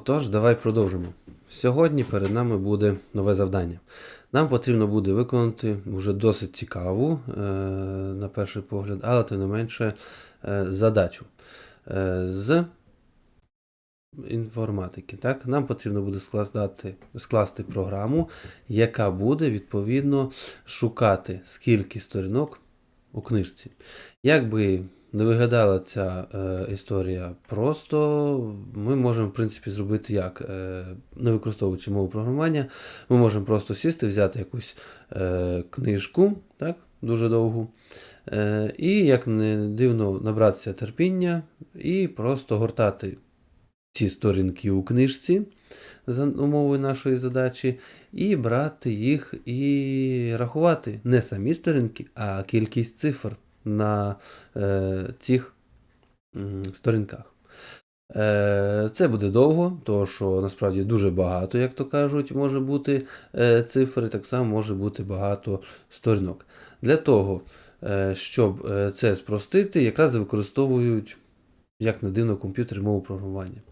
Отож, давай продовжимо. Сьогодні перед нами буде нове завдання. Нам потрібно буде виконати вже досить цікаву, е, на перший погляд, але тим не менше е, задачу е, з інформатики. Так? Нам потрібно буде складати, скласти програму, яка буде відповідно шукати скільки сторінок у книжці. Як би не виглядала ця е, історія. Просто, ми можемо, в принципі, зробити як, е, не використовуючи мову програмування, ми можемо просто сісти, взяти якусь е, книжку, так, дуже довгу, е, і, як не дивно, набратися терпіння і просто гортати ці сторінки у книжці за умовою нашої задачі, і брати їх і рахувати. Не самі сторінки, а кількість цифр на е, цих сторінках. Е, Це буде довго, тому що насправді дуже багато, як то кажуть, може бути е, цифр, так само може бути багато сторінок. Для того, е, щоб е, це спростити, якраз використовують, як не дивно, комп'ютери мову програмування.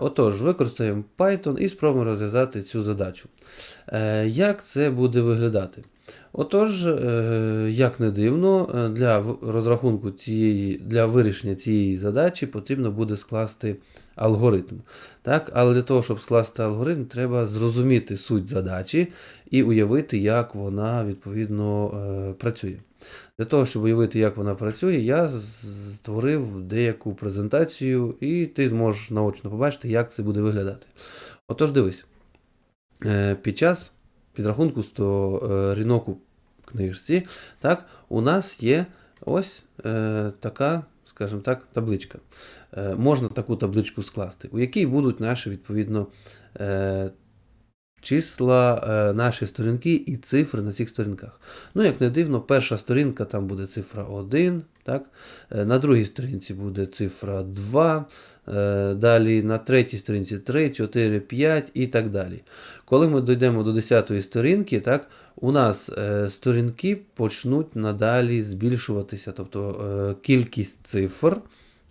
Отож, використаємо Python і спробуємо розв'язати цю задачу. Як це буде виглядати? Отож, е, як не дивно, е, для розрахунку цієї, для вирішення цієї задачі потрібно буде скласти алгоритм. Так? Але для того, щоб скласти алгоритм, треба зрозуміти суть задачі і уявити, як вона відповідно е, працює. Для того, щоб уявити, як вона працює, я створив деяку презентацію, і ти зможеш наочно побачити, як це буде виглядати. Отож, дивись, під час підрахунку сторінок у книжці, так, у нас є ось е, така, скажімо так, табличка. Е, можна таку табличку скласти, у якій будуть наші, відповідно, е, числа, е, наші сторінки і цифри на цих сторінках. Ну, як не дивно, перша сторінка там буде цифра 1, так? е, на другій сторінці буде цифра 2, е, далі на третій сторінці 3, 4, 5 і так далі. Коли ми дійдемо до 10 сторінки, так, у нас е, сторінки почнуть надалі збільшуватися, тобто е, кількість цифр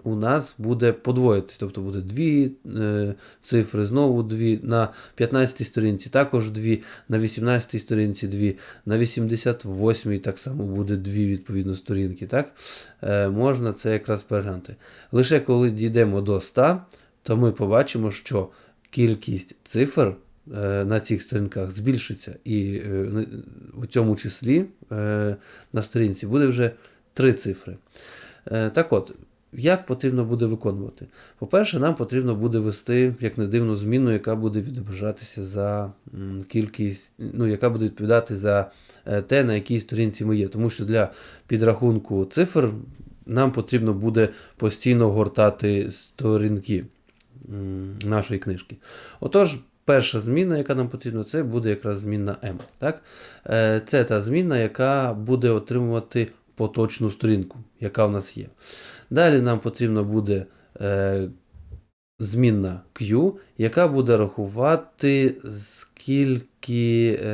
у нас буде подвоїтись, тобто буде дві е, цифри, знову дві, на 15 сторінці також дві, на 18 сторінці дві, на 88 так само буде дві відповідно сторінки. Так? Е, можна це якраз переглянути. Лише коли дійдемо до 100, то ми побачимо, що кількість цифр е, на цих сторінках збільшиться, і е, у цьому числі е, на сторінці буде вже три цифри. Так от, як потрібно буде виконувати? По-перше, нам потрібно буде ввести, як не дивно, зміну, яка буде відображатися за кількість, ну, яка буде відповідати за е, те, на якій сторінці ми є. Тому що для підрахунку цифр нам потрібно буде постійно гортати сторінки нашої книжки. Отож, перша зміна, яка нам потрібна, це буде якраз змінна M. Так? Е, Це та зміна, яка буде отримувати поточну сторінку, яка в нас є. Далі нам потрібно буде е, змінна Q, яка буде рахувати скільки е,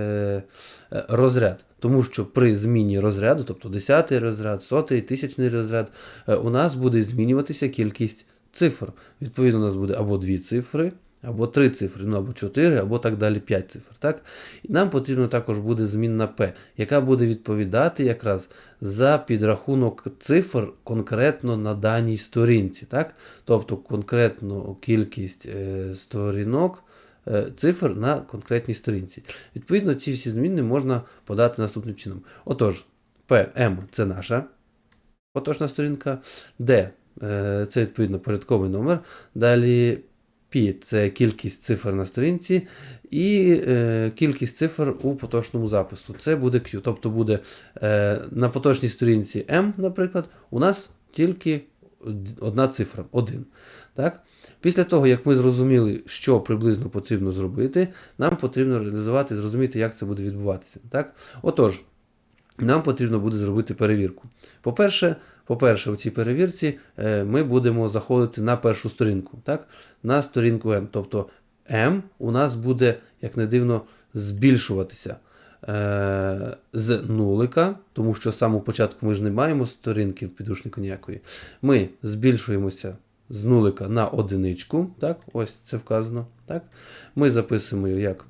е, розряд. Тому що при зміні розряду, тобто 10 розряд, 100, тисячний розряд, е, у нас буде змінюватися кількість цифр. Відповідно, у нас буде або 2 цифри, або 3 цифри, ну або 4, або так далі 5 цифр. Так? І нам потрібно також буде змінна P, яка буде відповідати якраз за підрахунок цифр конкретно на даній сторінці. Так? Тобто конкретну кількість е, сторінок. е, Цифр на конкретній сторінці. Відповідно, ці всі зміни можна подати наступним чином. Отож, PM це наша поточна сторінка, D е, це відповідно порядковий номер. Далі P це кількість цифр на сторінці, і е, кількість цифр у поточному запису. Це буде Q. Тобто буде е, на поточній сторінці M, наприклад, у нас тільки одна цифра 1. Так? Після того, як ми зрозуміли, що приблизно потрібно зробити, нам потрібно реалізувати і зрозуміти, як це буде відбуватися. Так? Отож, нам потрібно буде зробити перевірку. По-перше, по-перше, у цій перевірці е, ми будемо заходити на першу сторінку, так? на сторінку M. Тобто M у нас буде, як не дивно, збільшуватися е, з нулика, тому що з самого початку ми ж не маємо сторінки в підручнику ніякої. Ми збільшуємося з нулика на одиничку. Так, ось це вказано. Так. Ми записуємо її як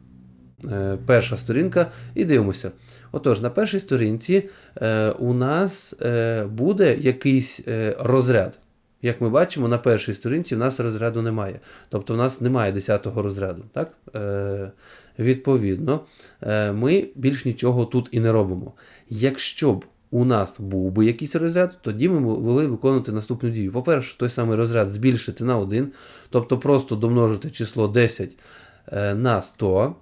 перша сторінка і дивимося. Отож, на першій сторінці е, у нас е, буде якийсь е, розряд. Як ми бачимо, на першій сторінці в нас розряду немає. Тобто в нас немає 10-го розряду. Так? Е, відповідно, е, ми більш нічого тут і не робимо. Якщо б у нас був би якийсь розряд, тоді ми могли виконувати наступну дію. По-перше, той самий розряд збільшити на 1, тобто просто домножити число 10 е, на 100.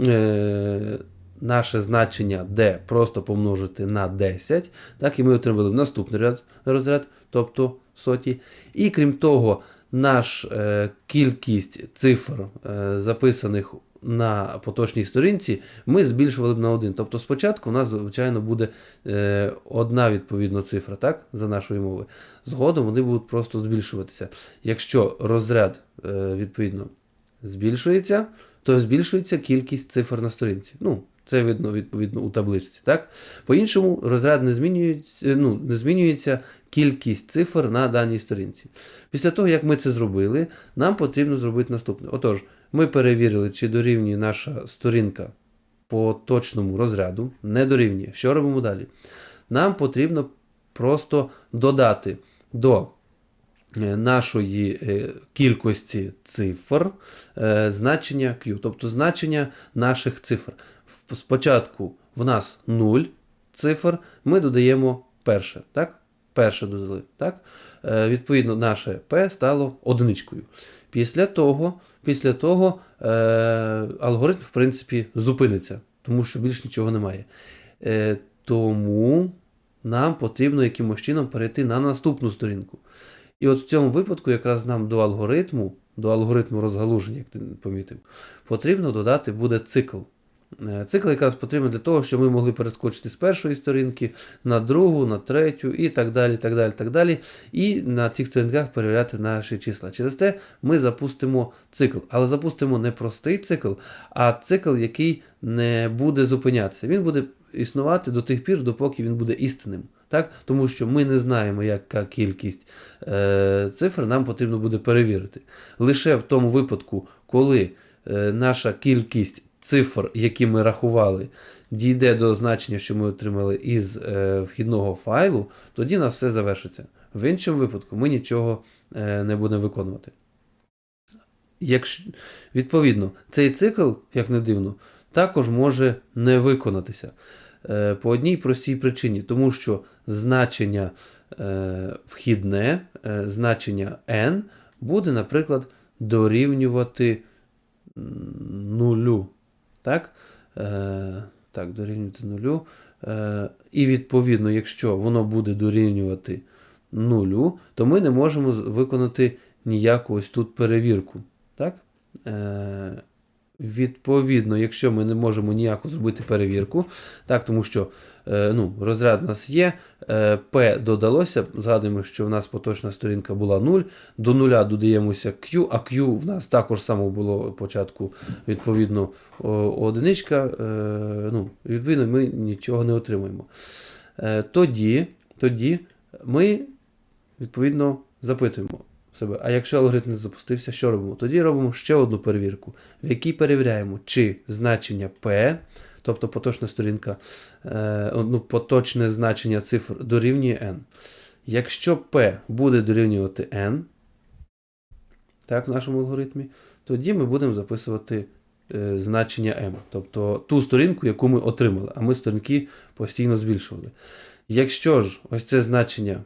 Е, наше значення d просто помножити на 10, так, і ми отримали наступний ряд, розряд, тобто соті. І крім того, наш е, кількість цифр, е, записаних на поточній сторінці, ми збільшували б на 1. Тобто спочатку у нас, звичайно, буде е, одна відповідна цифра, так, за нашої мови. Згодом вони будуть просто збільшуватися. Якщо розряд, е, відповідно, збільшується, то збільшується кількість цифр на сторінці. Ну, це видно відповідно у табличці. Так? По-іншому, розряд не змінюється, ну, не змінюється кількість цифр на даній сторінці. Після того, як ми це зробили, нам потрібно зробити наступне. Отож, ми перевірили, чи дорівнює наша сторінка по точному розряду. Не дорівнює. Що робимо далі? Нам потрібно просто додати до е, нашої е, кількості цифр е, значення Q, тобто значення наших цифр. Спочатку в нас 0 цифр, ми додаємо перше. Так? Перше додали. Так? Е, Відповідно, наше P стало одиничкою. Після того, після того е, алгоритм, в принципі, зупиниться, тому що більш нічого немає. Е, тому нам потрібно якимось чином перейти на наступну сторінку. І от в цьому випадку, якраз нам до алгоритму, до алгоритму розгалуження, як ти помітив, потрібно додати буде цикл. Е, Цикл якраз потрібен для того, щоб ми могли перескочити з першої сторінки на другу, на третю і так далі. так далі, так далі. І на тих сторінках перевіряти наші числа. Через те ми запустимо цикл. Але запустимо не простий цикл, а цикл, який не буде зупинятися. Він буде існувати до тих пір, допоки він буде істинним. Так? Тому що ми не знаємо, яка кількість е, цифр нам потрібно буде перевірити. Лише в тому випадку, коли е, наша кількість цифр, які ми рахували, дійде до значення, що ми отримали із е, вхідного файлу, тоді нас все завершиться. В іншому випадку ми нічого е, не будемо виконувати. Якщо, відповідно, цей цикл, як не дивно, також може не виконатися. Е, по одній простій причині, тому що значення е, вхідне, е, значення n буде, наприклад, дорівнювати нулю. Так, так дорівнювати нулю. І відповідно, якщо воно буде дорівнювати нулю, то ми не можемо виконати ніяку ось тут перевірку. Так? Відповідно, якщо ми не можемо ніяку зробити перевірку, так, тому що е, ну, розряд у нас є, е, P додалося, згадуємо, що в нас поточна сторінка була 0, до нуля додаємося Q, а Q в нас також само було початку, відповідно, одиничка, е, ну, відповідно, ми нічого не отримуємо. Тоді, тоді ми, відповідно, запитуємо себе, а якщо алгоритм не запустився, що робимо? Тоді робимо ще одну перевірку, в якій перевіряємо, чи значення P, тобто поточна сторінка, е, ну, поточне значення цифр дорівнює n. Якщо P буде дорівнювати n, так, в нашому алгоритмі, тоді ми будемо записувати е, значення m, тобто ту сторінку, яку ми отримали, а ми сторінки постійно збільшували. Якщо ж ось це значення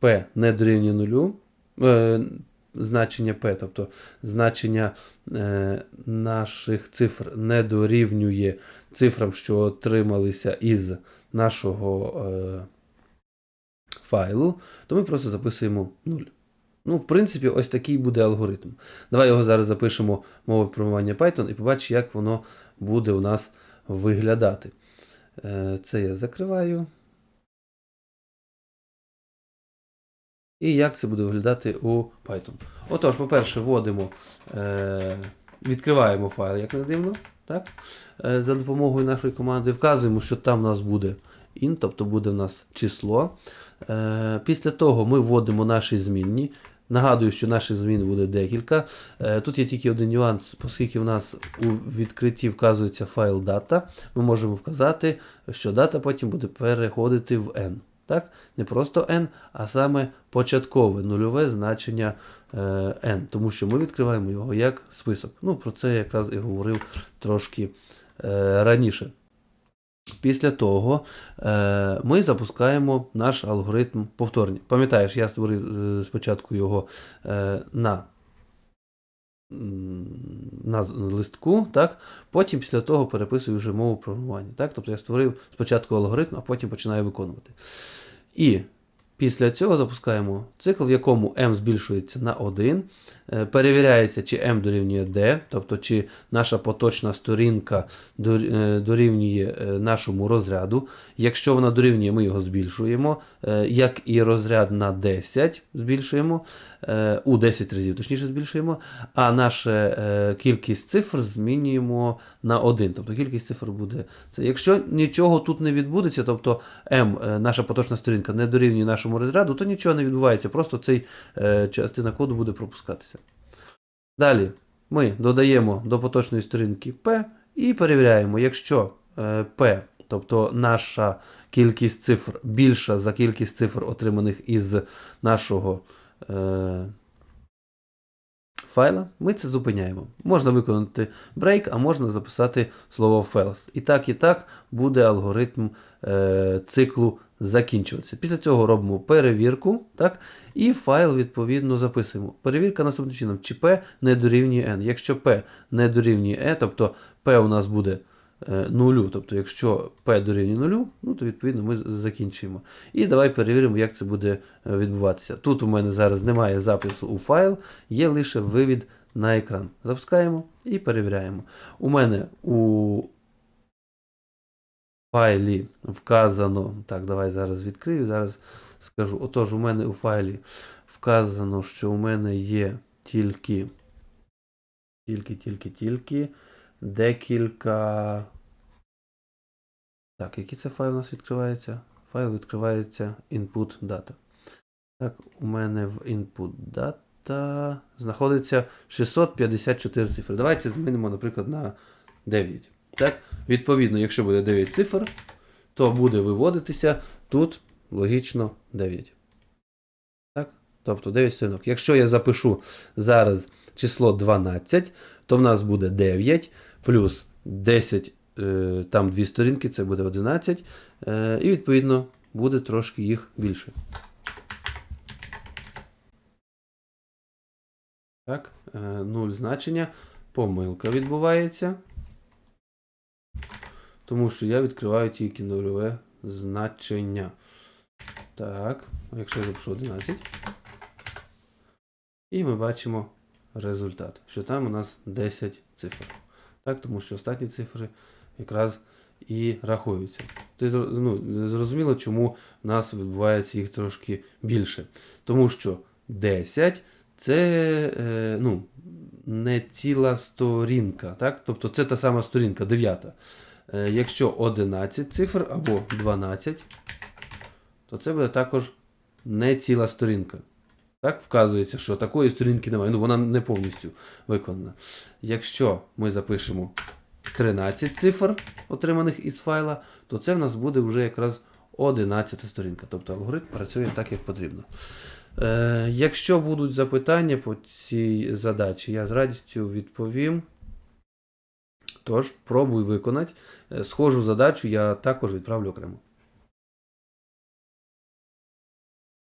P не дорівнює нулю, е, значення P, тобто значення е, наших цифр не дорівнює цифрам, що отрималися із нашого е, файлу, то ми просто записуємо 0. Ну, в принципі, ось такий буде алгоритм. Давай його зараз запишемо мовою програмування Python і побачимо, як воно буде у нас виглядати. Е, Це я закриваю. І як це буде виглядати у Python. Отож, по-перше, вводимо, е, відкриваємо файл, як не дивно, так? Е, за допомогою нашої команди. Вказуємо, що там у нас буде int, тобто буде у нас число. Е, після того ми вводимо наші змінні. Нагадую, що наших змін буде декілька. Е, Тут є тільки один нюанс, оскільки в нас у відкритті вказується файл дата, ми можемо вказати, що дата потім буде переходити в n. Так? Не просто n, а саме початкове нульове значення е, n, тому що ми відкриваємо його як список. Ну, про це я якраз і говорив трошки е, раніше. Після того е, ми запускаємо наш алгоритм повторення. Пам'ятаєш, я створив спочатку його на, на листку, так? потім після того переписую вже мову програмування. Так? Тобто я створив спочатку алгоритм, а потім починаю виконувати. І після цього запускаємо цикл, в якому m збільшується на 1, е, перевіряється, чи m дорівнює d, тобто чи наша поточна сторінка е, дорівнює е, нашому розряду. Якщо вона дорівнює, ми його збільшуємо, як і розряд на 10 збільшуємо, у 10 разів точніше збільшуємо, а наша кількість цифр змінюємо на 1. Тобто кількість цифр буде це. Якщо нічого тут не відбудеться, тобто m, наша поточна сторінка, не дорівнює нашому розряду, то нічого не відбувається, просто цей е, частина коду буде пропускатися. Далі ми додаємо до поточної сторінки P і перевіряємо, якщо е, P, тобто наша кількість цифр більша за кількість цифр, отриманих із нашого е, файла, ми це зупиняємо. Можна виконати break, а можна записати слово fails. І так, і так буде алгоритм е, циклу закінчуватися. Після цього робимо перевірку, так, і файл відповідно записуємо. Перевірка наступним чином, чи P не дорівнює N. Якщо P не дорівнює E, тобто P у нас буде е, нулю, тобто якщо P дорівнює нулю, ну, то відповідно ми закінчуємо. І давай перевіримо, як це буде е, відбуватися. Тут у мене зараз немає запису у файл, є лише вивід на екран. Запускаємо і перевіряємо. У мене у файлі вказано. Так, давай зараз відкрию, зараз скажу. Отож, у мене у файлі вказано, що у мене є тільки, тільки, тільки, тільки декілька. Так, який це файл у нас відкривається? Файл відкривається input data. Так, у мене в input data знаходиться 654 цифри. Давайте змінимо, наприклад, на 9. Так? Відповідно, якщо буде 9 цифр, то буде виводитися тут логічно 9. Так? Тобто 9 сторінок. Якщо я запишу зараз число 12, то в нас буде 9 плюс 10, е, там дві сторінки, це буде 11. Е, і відповідно буде трошки їх більше. Так, е, 0 значення. Помилка відбувається. Тому що я відкриваю тільки нульове значення. Так, якщо я запишу 11. І ми бачимо результат, що там у нас 10 цифр. Так, тому що останні цифри якраз і рахуються. Ти ну, зрозуміло, чому в нас відбувається їх трошки більше. Тому що 10 це е, ну, не ціла сторінка. Так? Тобто це та сама сторінка, 9. Е, якщо 11 цифр або 12, то це буде також не ціла сторінка. Так, вказується, що такої сторінки немає. Ну, вона не повністю виконана. Якщо ми запишемо 13 цифр, отриманих із файла, то це в нас буде вже якраз 11 сторінка. Тобто алгоритм працює так, як потрібно. Е, якщо будуть запитання по цій задачі, я з радістю відповім. Тож, пробуй виконати. Е, Схожу задачу я також відправлю окремо.